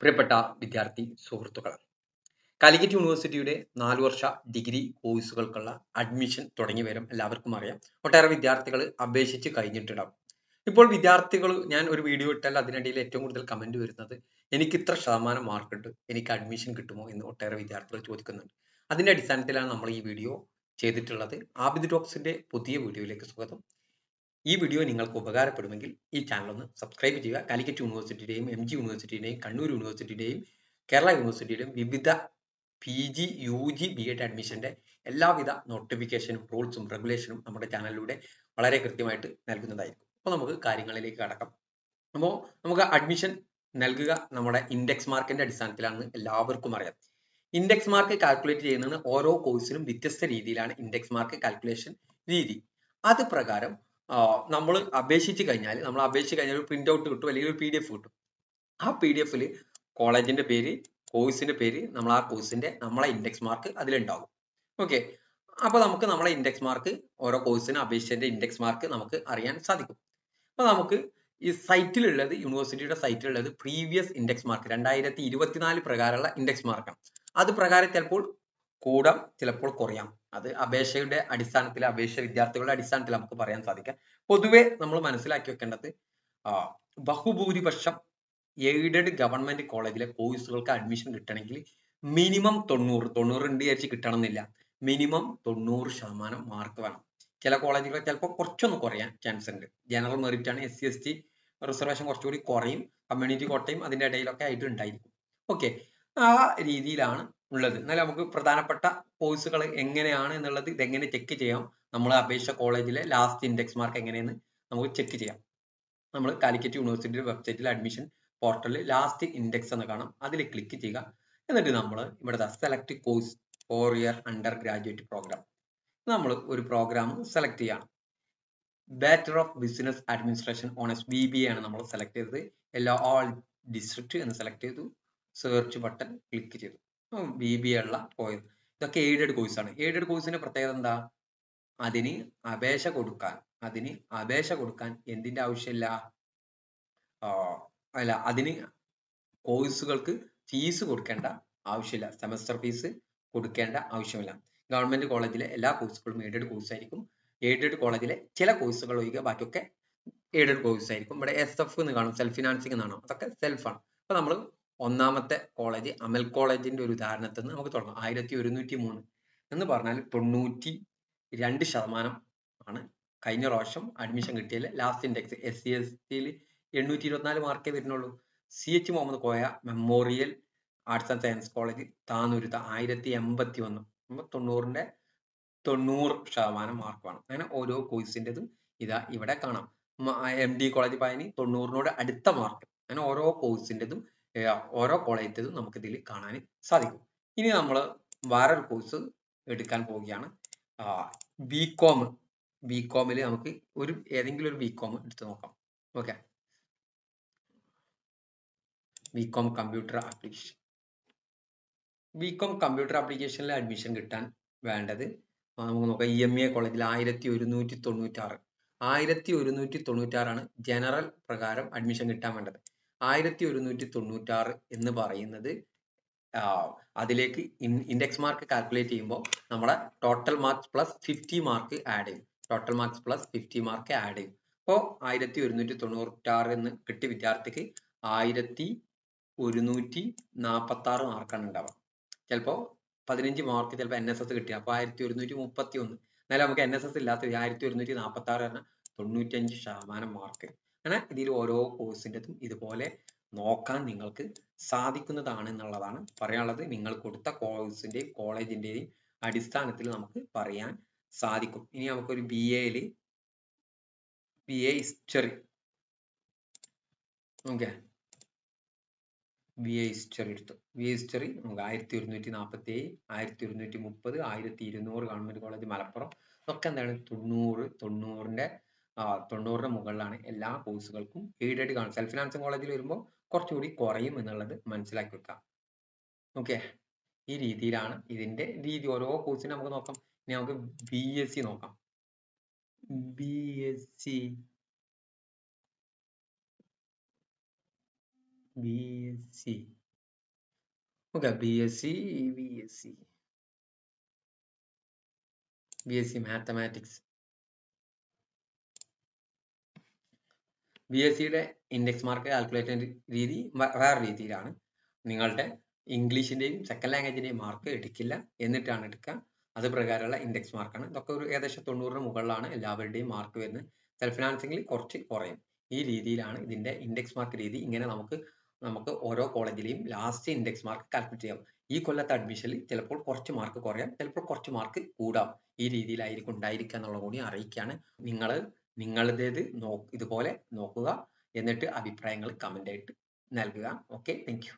പ്രിയപ്പെട്ട വിദ്യാർത്ഥി സുഹൃത്തുക്കൾ കാലിക്കറ്റ് യൂണിവേഴ്സിറ്റിയുടെ നാല് വർഷ ഡിഗ്രി കോഴ്സുകൾക്കുള്ള അഡ്മിഷൻ തുടങ്ങി വരും. എല്ലാവർക്കും അറിയാം. ഒട്ടേറെ വിദ്യാർത്ഥികൾ അപേക്ഷിച്ച് കഴിഞ്ഞിട്ടുണ്ടാവും. ഇപ്പോൾ വിദ്യാർത്ഥികൾ ഞാൻ ഒരു വീഡിയോ ഇട്ടാൽ അതിനിടയിൽ ഏറ്റവും കൂടുതൽ കമന്റ് വരുന്നത് എനിക്ക് ഇത്ര ശതമാനം മാർക്ക് ഉണ്ട് എനിക്ക് അഡ്മിഷൻ കിട്ടുമോ? എന്ന് ഒട്ടേറെ വിദ്യാർത്ഥികൾ ചോദിക്കുന്നുണ്ട്. അതിന്റെ അടിസ്ഥാനത്തിലാണ് നമ്മൾ ഈ വീഡിയോ ചെയ്തിട്ടുള്ളത്. ആബിദ് ടോക്സിന്റെ പുതിയ വീഡിയോയിലേക്ക് സ്വാഗതം. ഈ വീഡിയോ നിങ്ങൾക്ക് ഉപകാരപ്പെടുമെങ്കിൽ ഈ ചാനൽ ഒന്ന് സബ്സ്ക്രൈബ് ചെയ്യുക. കാലിക്കറ്റ് യൂണിവേഴ്സിറ്റിയുടെയും എം ജി യൂണിവേഴ്സിറ്റിയുടെയും കണ്ണൂർ യൂണിവേഴ്സിറ്റിയുടെയും കേരള യൂണിവേഴ്സിറ്റിയുടെയും വിവിധ P G U G B Ed അഡ്മിഷന്റെ എല്ലാവിധ നോട്ടിഫിക്കേഷനും റൂൾസും റെഗുലേഷനും നമ്മുടെ ചാനലിലൂടെ വളരെ കൃത്യമായിട്ട് നൽകുന്നതായിരിക്കും. അപ്പോൾ നമുക്ക് കാര്യങ്ങളിലേക്ക് കടക്കാം. അപ്പോൾ നമുക്ക് അഡ്മിഷൻ നൽകുക നമ്മുടെ ഇൻഡെക്സ് മാർക്കിന്റെ അടിസ്ഥാനത്തിലാണ് എല്ലാവർക്കും അറിയാം. ഇൻഡെക്സ് മാർക്ക് കാൽക്കുലേറ്റ് ചെയ്യുന്നത് ഓരോ കോഴ്സിനും വ്യത്യസ്ത രീതിയിലാണ് ഇൻഡെക്സ് മാർക്ക് കാൽക്കുലേഷൻ രീതി. അത് പ്രകാരം നമ്മൾ അപേക്ഷിച്ച് കഴിഞ്ഞാൽ നമ്മൾ അപേക്ഷിച്ച് കഴിഞ്ഞാൽ ഒരു പ്രിന്റ് ഔട്ട് കിട്ടും അല്ലെങ്കിൽ ഒരു പി ഡി എഫ് കിട്ടും. ആ പി ഡി എഫിൽ കോളേജിന്റെ പേര് കോഴ്സിന്റെ പേര് നമ്മൾ ആ കോഴ്സിന്റെ നമ്മളെ ഇൻഡെക്സ് മാർക്ക് അതിലുണ്ടാവും. ഓക്കെ അപ്പൊ നമുക്ക് നമ്മളെ ഇൻഡെക്സ് മാർക്ക് ഓരോ കോഴ്സിന് അപേക്ഷിച്ചതിന്റെ ഇൻഡെക്സ് മാർക്ക് നമുക്ക് അറിയാൻ സാധിക്കും. അപ്പൊ നമുക്ക് ഈ സൈറ്റിലുള്ളത് യൂണിവേഴ്സിറ്റിയുടെ സൈറ്റിലുള്ളത് പ്രീവിയസ് ഇൻഡെക്സ് മാർക്ക് രണ്ടായിരത്തി ഇരുപത്തിനാല് പ്രകാരമുള്ള ഇൻഡെക്സ് മാർക്കാണ് അത് പ്രകാരം ചിലപ്പോൾ കൂടാം ചിലപ്പോൾ കുറയാം. അത് അപേക്ഷയുടെ അടിസ്ഥാനത്തിൽ അപേക്ഷ വിദ്യാർത്ഥികളുടെ അടിസ്ഥാനത്തിൽ നമുക്ക് പറയാൻ സാധിക്കാം. പൊതുവെ നമ്മൾ മനസ്സിലാക്കി വെക്കേണ്ടത് ബഹുഭൂരിപക്ഷം എയ്ഡഡ് ഗവൺമെന്റ് കോളേജിലെ കോഴ്സുകൾക്ക് അഡ്മിഷൻ കിട്ടണമെങ്കിൽ മിനിമം തൊണ്ണൂറ് തൊണ്ണൂറ് ഉണ്ട് വിചാരിച്ച് കിട്ടണമെന്നില്ല. മിനിമം തൊണ്ണൂറ് ശതമാനം മാർക്ക് വേണം. ചില കോളേജുകൾ ചിലപ്പോൾ കുറച്ചൊന്ന് കുറയാൻ ചാൻസ് ഉണ്ട്. ജനറൽ മെറിറ്റ് ആണ് S C S T reservation കുറച്ചുകൂടി കുറയും കമ്മ്യൂണിറ്റി കോട്ടയും അതിന്റെ ഇടയിലൊക്കെ ആയിട്ട് ഉണ്ടായിരിക്കും. ഓക്കെ ആ രീതിയിലാണ് ഉള്ളത്. എന്നാൽ നമുക്ക് പ്രധാനപ്പെട്ട കോഴ്സുകൾ എങ്ങനെയാണ് എന്നുള്ളത് ഇതെങ്ങനെ ചെക്ക് ചെയ്യാം. നമ്മൾ അപേക്ഷ കോളേജിലെ ലാസ്റ്റ് ഇൻഡെക്സ് മാർക്ക് എങ്ങനെയെന്ന് നമുക്ക് ചെക്ക് ചെയ്യാം. നമ്മൾ കാലിക്കറ്റ് യൂണിവേഴ്സിറ്റിയുടെ വെബ്സൈറ്റിൽ അഡ്മിഷൻ പോർട്ടലിൽ ലാസ്റ്റ് ഇൻഡെക്സ് എന്ന് കാണാം. അതിൽ ക്ലിക്ക് ചെയ്യുക. എന്നിട്ട് നമ്മൾ ഇവിടെ select course four year undergraduate program നമ്മൾ ഒരു പ്രോഗ്രാം സെലക്ട് ചെയ്യണം. Bachelor of business administration honours B B ആണ് നമ്മൾ സെലക്ട് ചെയ്തത്. എല്ലാ ഓൾ ഡിസ്ട്രിക്ട് എന്ന് സെലക്ട് ചെയ്തു. സെർച്ച് ബട്ടൺ ക്ലിക്ക് ചെയ്തു. ബി ബി ഉള്ള പോയത് ഇതൊക്കെ എയ്ഡഡ് കോഴ്സ് ആണ്. എയ്ഡഡ് കോഴ്സിന്റെ പ്രത്യേകത എന്താ? അതിന് അപേക്ഷ കൊടുക്കാൻ. അതിന് അപേക്ഷ കൊടുക്കാൻ എന്തിന്റെ ആവശ്യമില്ല? അല്ല അതിന് കോഴ്സുകൾക്ക് ഫീസ് കൊടുക്കേണ്ട ആവശ്യമില്ല. സെമസ്റ്റർ ഫീസ് കൊടുക്കേണ്ട ആവശ്യമില്ല. ഗവൺമെന്റ് കോളേജിലെ എല്ലാ കോഴ്സുകളും എയ്ഡഡ് കോഴ്സ് ആയിരിക്കും. എയ്ഡഡ് കോളേജിലെ ചില കോഴ്സുകൾ ഒഴികെ ബാക്കിയൊക്കെ എയ്ഡഡ് കോഴ്സ് ആയിരിക്കും. ഇവിടെ എസ് എഫ് എന്ന് കാണും. സെൽഫ് ഫിനാൻസിങ് എന്നാണ്. അതൊക്കെ സെൽഫ് ആണ്. അപ്പൊ നമ്മൾ ഒന്നാമത്തെ കോളേജ് അമൽ കോളേജിന്റെ ഒരു ഉദാഹരണത്തിൽ നിന്ന് നമുക്ക് തുടങ്ങാം. ആയിരത്തി ഒരുന്നൂറ്റി മൂന്ന് എന്ന് പറഞ്ഞാൽ തൊണ്ണൂറ്റി രണ്ട് ശതമാനം ആണ് കഴിഞ്ഞ പ്രാവശ്യം അഡ്മിഷൻ കിട്ടിയതിൽ. Last index S C S സിയിൽ എണ്ണൂറ്റി ഇരുപത്തിനാല് മാർക്കേ വരുന്നുള്ളൂ. C H Muhammad Koya memorial arts and science college താനൂരുത്ത ആയിരത്തി എൺപത്തി ഒന്ന് തൊണ്ണൂറിന്റെ തൊണ്ണൂറ് ശതമാനം മാർക്ക് വേണം അങ്ങനെ ഓരോ കോഴ്സിന്റെതും ഇതാ ഇവിടെ കാണാം. എം ഡി കോളേജ് പയനി തൊണ്ണൂറിനോട് അടുത്ത മാർക്ക് അങ്ങനെ ഓരോ കോഴ്സിന്റെതും ഓരോ കോളേജിന്റെതും നമുക്ക് ഇതിൽ കാണാൻ സാധിക്കും. ഇനി നമ്മൾ വേറൊരു കോഴ്സ് എടുക്കാൻ പോവുകയാണ്. ബി കോം ബി കോമിൽ നമുക്ക് ഒരു ഏതെങ്കിലും ഒരു ബി കോം എടുത്ത് നോക്കാം. Okay B Com computer application B Com computer ആപ്ലിക്കേഷനിൽ അഡ്മിഷൻ കിട്ടാൻ വേണ്ടത് നമുക്ക് നോക്കാം. ഇ എം എ കോളേജിൽ ആയിരത്തി ഒരുന്നൂറ്റി തൊണ്ണൂറ്റാറ് ആയിരത്തി ഒരുന്നൂറ്റി തൊണ്ണൂറ്റാറാണ് ജനറൽ പ്രകാരം അഡ്മിഷൻ കിട്ടാൻ വേണ്ടത്. ആയിരത്തി ഒരുന്നൂറ്റി തൊണ്ണൂറ്റി ആറ് എന്ന് പറയുന്നത് അതിലേക്ക് ഇൻഡെക്സ് മാർക്ക് കാൽക്കുലേറ്റ് ചെയ്യുമ്പോൾ നമ്മുടെ total marks plus fifty mark add ചെയ്യും. Total marks plus fifty mark add ചെയ്യും. അപ്പോൾ ആയിരത്തി ഒരുന്നൂറ്റി തൊണ്ണൂറ്റി ആറ് എന്ന് കിട്ടിയ വിദ്യാർത്ഥിക്ക് ആയിരത്തി ഒരുന്നൂറ്റി നാൽപ്പത്തി ആറ് മാർക്കാണ് ഉണ്ടാവുക. ചിലപ്പോൾ പതിനഞ്ച് മാർക്ക് ചിലപ്പോൾ എൻ എസ് എസ് കിട്ടിയ അപ്പോൾ ആയിരത്തി ഒരുന്നൂറ്റി മുപ്പത്തി ഒന്ന് എന്നാലും നമുക്ക് എൻ എസ് എസ് ഇല്ലാത്ത ആയിരത്തി ഒരുന്നൂറ്റി നാൽപ്പത്തി ആറ് പറഞ്ഞാൽ തൊണ്ണൂറ്റഞ്ച് ശതമാനം മാർക്ക് അങ്ങനെ ഇതിൽ ഓരോ കോഴ്സിന്റെതും ഇതുപോലെ നോക്കാൻ നിങ്ങൾക്ക് സാധിക്കുന്നതാണ് എന്നുള്ളതാണ് പറയാനുള്ളത്. നിങ്ങൾ കൊടുത്ത കോഴ്സിന്റെയും കോളേജിന്റെയും അടിസ്ഥാനത്തിൽ നമുക്ക് പറയാൻ സാധിക്കും. ഇനി നമുക്കൊരു ബി എയിൽ B A history okay B A history എടുത്തു. ബി എ ഹിസ്റ്ററി നമുക്ക് ആയിരത്തി ഒരുന്നൂറ്റി നാൽപ്പത്തി ഏഴ് ആയിരത്തി ഒരുന്നൂറ്റി മുപ്പത് ആയിരത്തി ഇരുന്നൂറ് ഗവൺമെന്റ് കോളേജ് മലപ്പുറം. ഇതൊക്കെ എന്താണ്? തൊണ്ണൂറ് തൊണ്ണൂറിന്റെ തൊണ്ണൂറിന് മുകളിലാണ് എല്ലാ കോഴ്സുകൾക്കും എയ്ഡഡ് കാണും സെൽഫ് ഫിനാൻസിങ് കോളേജിൽ വരുമ്പോൾ കുറച്ചുകൂടി കുറയും എന്നുള്ളത് മനസ്സിലാക്കി വെക്കാം ഓക്കെ ഈ രീതിയിലാണ് ഇതിന്റെ രീതി. ഓരോ കോഴ്സിനും നമുക്ക് നോക്കാം. ഇനി നമുക്ക് ബി എസ് സി നോക്കാം. B S C B S C okay B S C B S C B S C mathematics B S സിയുടെ ഇൻഡെക്സ് മാർക്ക് കാൽക്കുലേറ്റ് രീതി വേറെ രീതിയിലാണ്. നിങ്ങളുടെ ഇംഗ്ലീഷിന്റെയും സെക്കൻഡ് ലാംഗ്വേജിന്റെയും മാർക്ക് എടുക്കില്ല എന്നിട്ടാണ് എടുക്കുക. അത് പ്രകാരമുള്ള ഇൻഡെക്സ് മാർക്കാണ് ഇതൊക്കെ ഒരു ഏകദേശം തൊണ്ണൂറിന് മുകളിലാണ് എല്ലാവരുടെയും മാർക്ക് വരുന്നത്. സെൽഫ് ഫിനാൻസിംഗിൽ കുറച്ച് കുറയും. ഈ രീതിയിലാണ് ഇതിന്റെ ഇൻഡെക്സ് മാർക്ക് രീതി. ഇങ്ങനെ നമുക്ക് നമുക്ക് ഓരോ കോളേജിലെയും ലാസ്റ്റ് ഇൻഡെക്സ് മാർക്ക് കാൽക്കുലേറ്റ് ചെയ്യാം. ഈ കൊല്ലത്തെ അഡ്മിഷനിൽ ചിലപ്പോൾ കുറച്ച് മാർക്ക് കുറയാം. ചിലപ്പോൾ കുറച്ച് മാർക്ക് കൂടാം. ഈ രീതിയിലായിരിക്കും ഉണ്ടായിരിക്കുക എന്നുള്ളത് കൂടി അറിയിക്കുകയാണ്. നിങ്ങൾ നിങ്ങളുടേത് നോ ഇതുപോലെ നോക്കുക. എന്നിട്ട് അഭിപ്രായങ്ങൾ കമന്റ് ആയിട്ട് നൽകുക. Okay thank